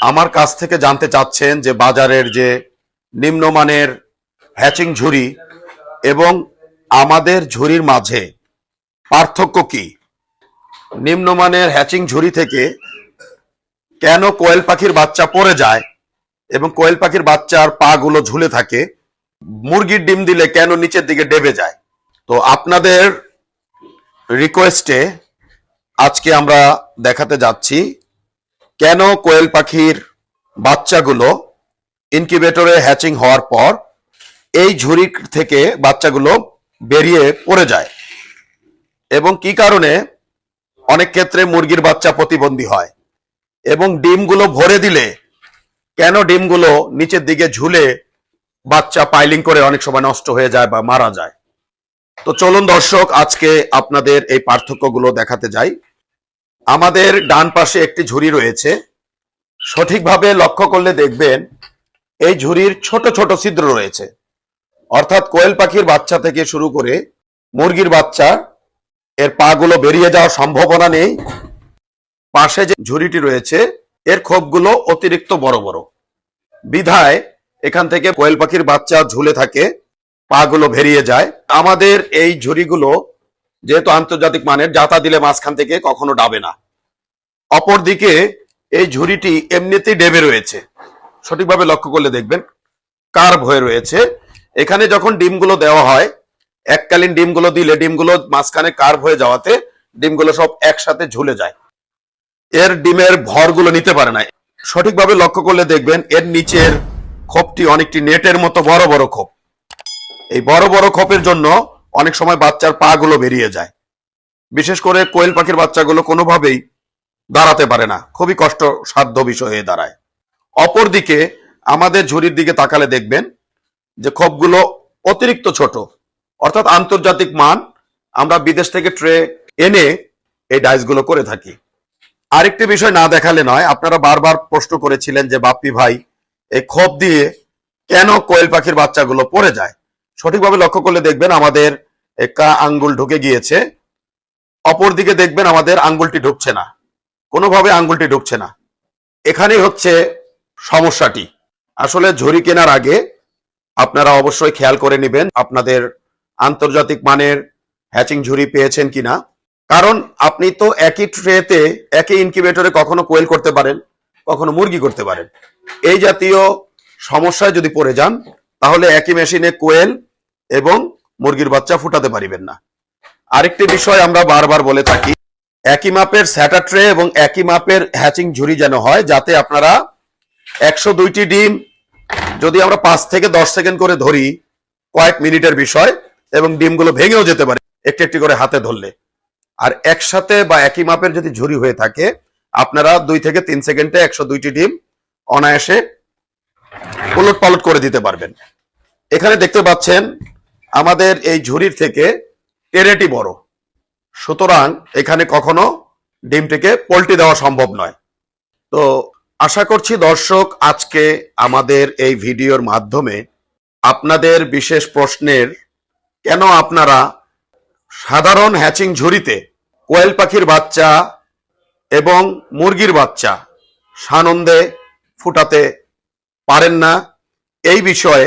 আমার কাছ থেকে জানতে চাচ্ছেন যে বাজারের যে নিম্নমানের হ্যাচিং ঝুড়ি এবং আমাদের ঝুড়ির মাঝে পার্থক্য কি? নিম্নমানের হ্যাচিং ঝুড়ি থেকে কেন কোয়েল পাখির বাচ্চা পড়ে যায় এবং কোয়েল পাখির বাচ্চার পা গুলো ঝুলে থাকে? মুরগির ডিম দিলে কেন নিচের দিকে ডেবে যায়? তো আপনাদের রিকোয়েস্টে আজকে আমরা দেখাতে যাচ্ছি কেন কোয়েল পাখির বাচ্চাগুলো ইনকিউবেটরে হ্যাচিং হওয়ার পর এই ঝুড়ি থেকে বাচ্চাগুলো বেরিয়ে পড়ে যায়? এবং কি কারণে? অনেক ক্ষেত্রে মুরগির বাচ্চা প্রতিবন্ধী হয়। এবং ডিমগুলো ভরে দিলে কেন ডিমগুলো নিচের দিকে ঝুলে বাচ্চা পাইলিং করে অনেক সময় নষ্ট হয়ে যায় বা মারা যায়? তো চলুন দর্শক, আজকে আপনাদের এই পার্থক্যগুলো দেখাতে যাই। আমাদের ডান পাশে একটি ঝুড়ি রয়েছে। সঠিকভাবে লক্ষ্য করলে দেখবেন এই ঝুড়ির ছোট ছোট ছিদ্র রয়েছে। অর্থাৎ কোয়েল পাখির বাচ্চা থেকে শুরু করে মুরগির বাচ্চা, এর পাগুলো বেরিয়ে যাওয়ার সম্ভাবনা নেই। পাশে যে ঝুড়িটি রয়েছে, এর খোপগুলো অতিরিক্ত বড় বড়। বিধায় এখান থেকে কোয়েল পাখির বাচ্চা ঝুলে থাকে, পাগুলো বেরিয়ে যায়। আমাদের এই ঝুড়িগুলো যেহেতু আন্তর্জাতিক মানের জাতা দিলে মাঝখান থেকে কখনো ডাবে না। অপরদিকে, এই ঝুড়িটি এমনিতেই ডেবে রয়েছে। সঠিকভাবে লক্ষ্য করলে দেখবেন, কার্ভ হয়ে রয়েছে। এখানে যখন ডিমগুলো দেওয়া হয়, এককালীন ডিমগুলো দিলে ডিমগুলো মাঝখানে কার্ভ হয়ে যাওয়াতে ডিমগুলো সব একসাথে ঝুলে যায়। এর ডিমের ভরগুলো নিতে পারে না। সঠিকভাবে লক্ষ্য করলে দেখবেন, এর নিচের খোপটি অনেকটি নেটের মতো বড় বড় খোপ। এই বড় বড় খোপের জন্য অনেক সময় বাচ্চার পা গুলো বেরিয়ে যায়। বিশেষ করে কোয়েল পাখির বাচ্চাগুলো কোনোভাবেই দাঁড়াতে পারে না। খুবই কষ্ট সাধ্য বিষয় হয়ে দাঁড়ায়। অপরদিকে আমাদের ঝুড়ির দিকে তাকালে দেখবেন যে খোপগুলো অতিরিক্ত ছোট। অর্থাৎ আন্তর্জাতিক মান আমরা বিদেশ থেকে ট্রে এনে এই ডাইসগুলো করে থাকি। আরেকটি বিষয় না দেখালে নয়, আপনারা বারবার প্রশ্ন করেছিলেন যে, বাপ্পি ভাই, এই খোপ দিয়ে কেন কোয়েল পাখির বাচ্চাগুলো পড়ে যায়? সঠিকভাবে লক্ষ্য করলে দেখবেন আমাদের একা আঙ্গুল ঢুকে গিয়েছে, অপরদিকে দেখবেন আমাদের আঙ্গুলটি ঢুকছে না। কোনোভাবে আঙ্গুলটি ঢুকছে না। এখানেই হচ্ছে সমস্যাটি। আসলে ঝুড়ি কেনার আগে আপনারা অবশ্যই খেয়াল করে নেবেন আপনাদের আন্তর্জাতিক মানের হ্যাচিং ঝুড়ি পেয়েছেন কিনা। কারণ আপনি তো একই ট্রেতে, একই ইনকিউবেটরে কখনো কোয়েল করতে পারেন, কখনো মুরগি করতে পারেন। এই জাতীয় সমস্যায় যদি পড়ে যান, তাহলে একই মেশিনে কোয়েল এবং মুরগির বাচ্চা ফুটাতে পারিবেন না। আরেকটি বিষয় আমরা বারবার বলে থাকি, একই মাপের স্যাটার ট্রে এবং একই মাপের হ্যাচিং ঝুড়ি যেন হয়, যাতে আপনারা একশো দুইটি ডিম যদি আমরা পাঁচ থেকে দশ সেকেন্ড করে ধরি, কয়েক মিনিটের বিষয়, এবং ডিমগুলো ভেঙেও যেতে পারে, একটি একটি করে হাতে ধরলে। আর একসাথে বা একই মাপের যদি ঝুড়ি হয়ে থাকে, আপনারা দুই থেকে তিন সেকেন্ডে একশো দুইটি ডিম অনায়াসে উলট পালট করে দিতে পারবেন। এখানে দেখতে পাচ্ছেন আমাদের এই ঝুড়ির থেকে টেরেটি বড়। সুতরাং এখানে কখনো ডিমটিকে পল্টি দেওয়া সম্ভব নয়। তো আশা করছি দর্শক, আজকে আমাদের এই ভিডিওর মাধ্যমে আপনাদের বিশেষ প্রশ্নের, কেন আপনারা সাধারণ হ্যাচিং ঝুড়িতে কোয়েল পাখির বাচ্চা এবং মুরগির বাচ্চা সানন্দে ফুটাতে পারেন না, এই বিষয়ে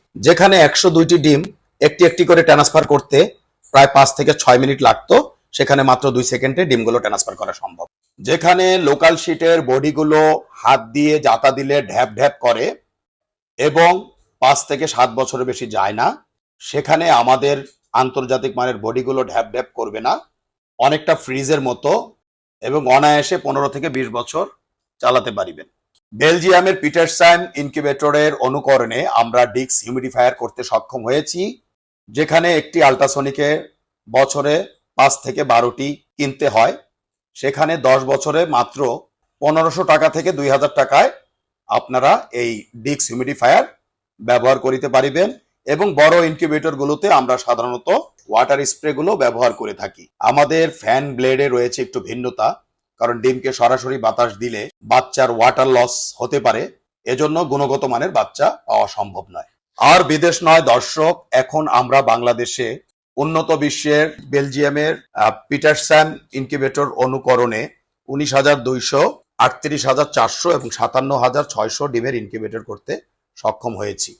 যেখানে একশো দুইটি ডিম একটি একটি করে ট্রান্সফার করতে প্রায় পাঁচ থেকে ছয় মিনিট লাগতো, সেখানে মাত্র দুই সেকেন্ডে ডিমগুলো ট্রান্সফার করা সম্ভব। যেখানে লোকাল শিটের বডিগুলো হাত দিয়ে জাতা দিলে ঢ্যাপ ঢ্যাপ করে এবং পাঁচ থেকে সাত বছরের বেশি যায় না, সেখানে আমাদের আন্তর্জাতিক মানের বডিগুলো ঢ্যাপ ঢ্যাপ করবে না, অনেকটা ফ্রিজের মতো এবং অনায়াসে পনেরো থেকে বিশ বছর চালাতে পারিবেন। বেলজিয়ামের পিটারসান ইনকিউবেটরের অনুকরণে আমরা ডিক্স হিউমিডিফায়ার করতে সক্ষম হয়েছি, যেখানে একটি আল্ট্রাসনিকে বছরে পাঁচ থেকে বারোটি কিনতে হয়। সেখানে দশ বছরে মাত্র পনেরোশো টাকা থেকে দুই হাজার টাকায় আপনারা এই ডিক্স হিউমিডিফায়ার ব্যবহার করিতে পারিবেন এবং বড় ইনকিউবেটর গুলোতে আমরা সাধারণত ওয়াটার স্প্রেগুলো ব্যবহার করে থাকি। আমাদের ফ্যান ব্লেডে রয়েছে একটু ভিন্নতা। কারণ ডিমকে সরাসরি বাতাস দিলে বাচ্চার ওয়াটার লস হতে পারে, এজন্য গুণগত মানের বাচ্চা পাওয়া সম্ভব নয়। আর বিদেশ নয়, দর্শক, এখন আমরা বাংলাদেশে উন্নত বিশ্বের বেলজিয়ামের পিটারস্যান ইনকিউবেটর অনুকরণে উনিশ হাজার দুইশো আটত্রিশ হাজার চারশো এবং সাতান্ন হাজার ছয়শো ডিমের ইনকিউবেটর করতে সক্ষম হয়েছি।